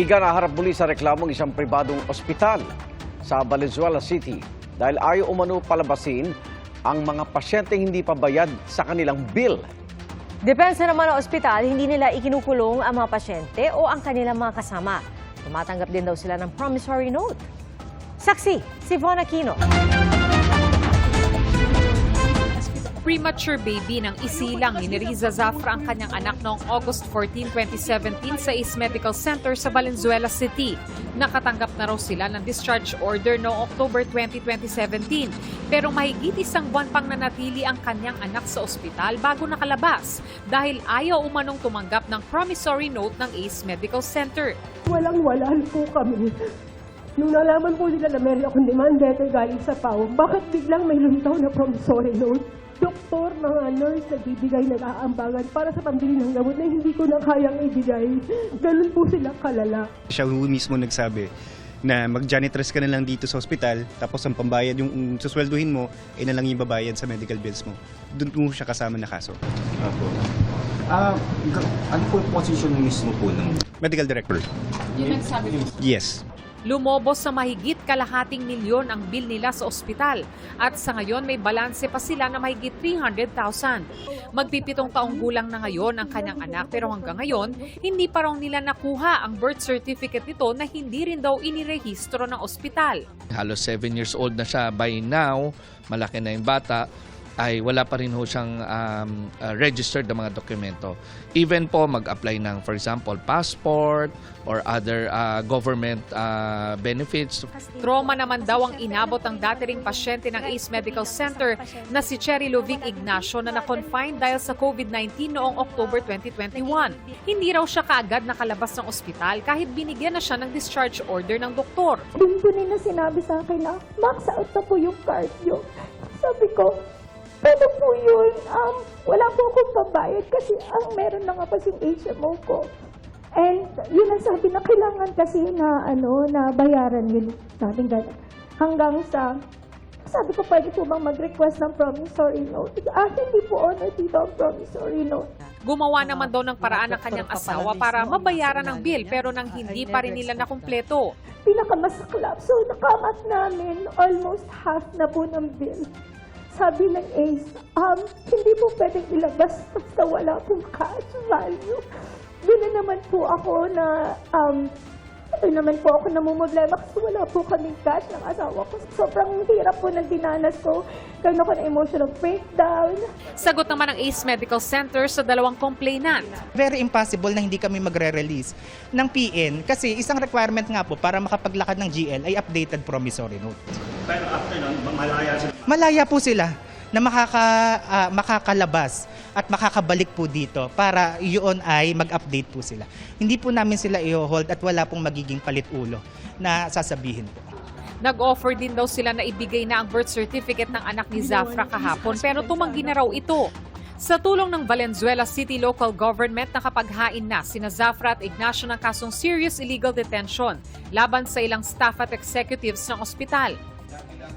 Higa na harap muli sa reklamong isang pribadong ospital sa Valenzuela City dahil ayaw umano palabasin ang mga pasyente hindi pa bayad sa kanilang bill. Depensa naman ng ospital, hindi nila ikinukulong ang mga pasyente o ang kanilang mga kasama. Tumatanggap din daw sila ng promissory note. Saksi, si Von Aquino. Premature baby ng isilang ni Riza Zafra ang kanyang anak noong August 14, 2017 sa East Medical Center sa Valenzuela City. Nakatanggap na raw sila ng discharge order noong October 20, 2017. Pero mahigit isang buwan pang nanatili ang kanyang anak sa ospital bago nakalabas dahil ayaw umanong tumanggap ng promissory note ng East Medical Center. Walang-walaan po kami. Nung nalaman po nila na meron akong demand letter galing sa PAO, bakit biglang may lumitaw na promissory note? Doktor, mga nurse, nagbibigay ng aambangan para sa pambili ng gamot na hindi ko na kayang ibigay. Ganun po sila kalala. Siya mismo nagsabi na mag-janitress ka na lang dito sa ospital, tapos ang pambayad, yung um, suswelduhin mo, ay na lang yung babayad sa medical bills mo. Doon mo siya kasama na kaso. Opo. Ah, ano po yung position mismo po ng Medical director. Yes. Lumobos sa mahigit kalahating milyon ang bill nila sa ospital at sa ngayon may balanse pa sila na mahigit 300,000. Magpipitong taong gulang na ngayon ang kanyang anak pero hanggang ngayon hindi pa raw nila nakuha ang birth certificate nito na hindi rin daw inirehistro ng ospital. halos 7 years old na siya by now, malaki na yung bata, ay wala pa rin ho siyang um, uh, registered na mga dokumento. Even po mag-apply ng, for example, passport or other uh, government uh, benefits. Trauma naman daw ang inabot ang dati ring pasyente ng ACE Medical Center na si Cherry Loving Ignacio na na-confine dahil sa COVID-19 noong October 2021. Hindi raw siya kaagad nakalabas ng ospital kahit binigyan na siya ng discharge order ng doktor. Doon po nila sinabi sa akin na max out na po yung cardio. Sabi ko, pero po yun, um, wala po akong babayad kasi ang meron na nga pa yung HMO ko. And yun ang sabi na kailangan kasi na ano na bayaran yun. Sabi gano'n. Hanggang sa sabi ko, pwede po bang mag-request ng promissory note? Ah, hindi po honor dito ang promissory note. Gumawa naman daw ng paraan ng kanyang asawa para mabayaran ang bill pero nang hindi pa rin nila nakumpleto. pinakamasaklap. So, nakamat namin almost half na po ng bill. Sabi ng ACE, um, hindi po pwedeng ilabas basta wala pong cash value. Doon na naman po ako na, um, doon naman po ako namumblema kasi wala po kaming cash ng asawa ko. Sobrang hirap po ng dinanas ko. Gano'n ko na emotional breakdown. Sagot naman ng ACE Medical Center sa dalawang complainant. very impossible na hindi kami magre-release ng PN kasi isang requirement nga po para makapaglakad ng GL ay updated promissory note. Pero after nun, malaya sila? Malaya po sila na makaka, ah, makakalabas at makakabalik po dito para yun ay mag-update po sila. Hindi po namin sila i-hold at wala pong magiging palit ulo na sasabihin po. Nag-offer din daw sila na ibigay na ang birth certificate ng anak ni Zafra kahapon pero tumanggi na raw ito. Sa tulong ng Valenzuela City Local Government, nakapaghain na sina Zafra at Ignacio ng kasong serious illegal detention laban sa ilang staff at executives ng ospital.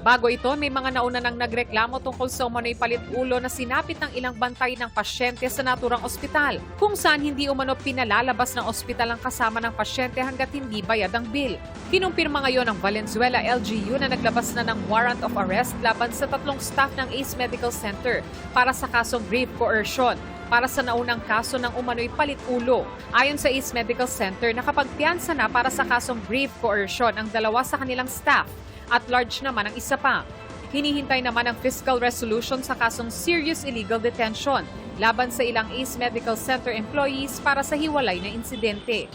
Bago ito, may mga nauna nang nagreklamo tungkol sa umano'y palit ulo na sinapit ng ilang bantay ng pasyente sa naturang ospital, kung saan hindi umano pinalalabas ng ospital ang kasama ng pasyente hanggat hindi bayad ang bill. Kinumpirma ngayon ng Valenzuela LGU na naglabas na ng warrant of arrest laban sa tatlong staff ng ACE Medical Center para sa kasong grave coercion para sa naunang kaso ng umano'y palit ulo. Ayon sa East Medical Center, nakapagpiansa na para sa kasong grave coercion ang dalawa sa kanilang staff at large naman ang isa pa. Hinihintay naman ang fiscal resolution sa kasong serious illegal detention laban sa ilang East Medical Center employees para sa hiwalay na insidente.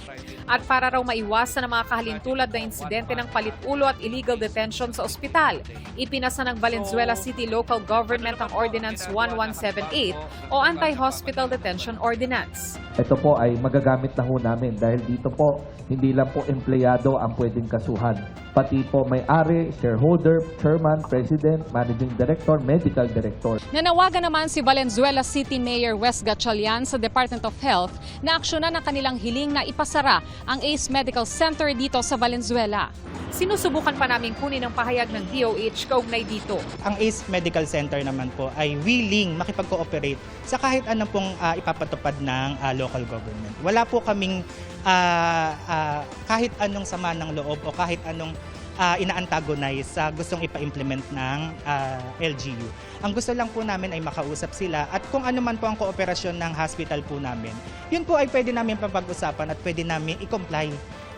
At para raw maiwasan ang mga kahalintulad na insidente ng palit-ulo at illegal detention sa ospital, ipinasa ng Valenzuela City Local Government ang Ordinance 1178 o Anti-Hospital Detention Ordinance. Ito po ay magagamit na ho namin dahil dito po hindi lang po empleyado ang pwedeng kasuhan. Pati po may-ari, shareholder, chairman, president, managing director, medical director. Nanawagan naman si Valenzuela City Mayor Wes Gatchalian sa Department of Health na aksyonan ang kanilang hiling na ipasara ang ACE Medical Center dito sa Valenzuela. Sinusubukan pa namin kunin ang pahayag ng DOH kaugnay dito. Ang ACE Medical Center naman po ay willing makipag-cooperate sa kahit anong pong ah, ipapatupad ng ah, local government. Wala po kaming ah, ah, kahit anong sama ng loob o kahit anong ah, ina-antagonize sa gustong ipa-implement ng ah, LGU. Ang gusto lang po namin ay makausap sila at kung ano man po ang kooperasyon ng hospital po namin, yun po ay pwede namin papag-usapan at pwede namin i-comply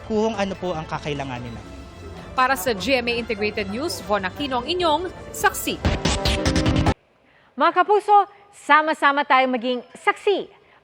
kung ano po ang kakailanganin namin. Para sa GMA Integrated News, Von Aquino ang inyong saksi. Mga kapuso, sama-sama tayong maging saksi.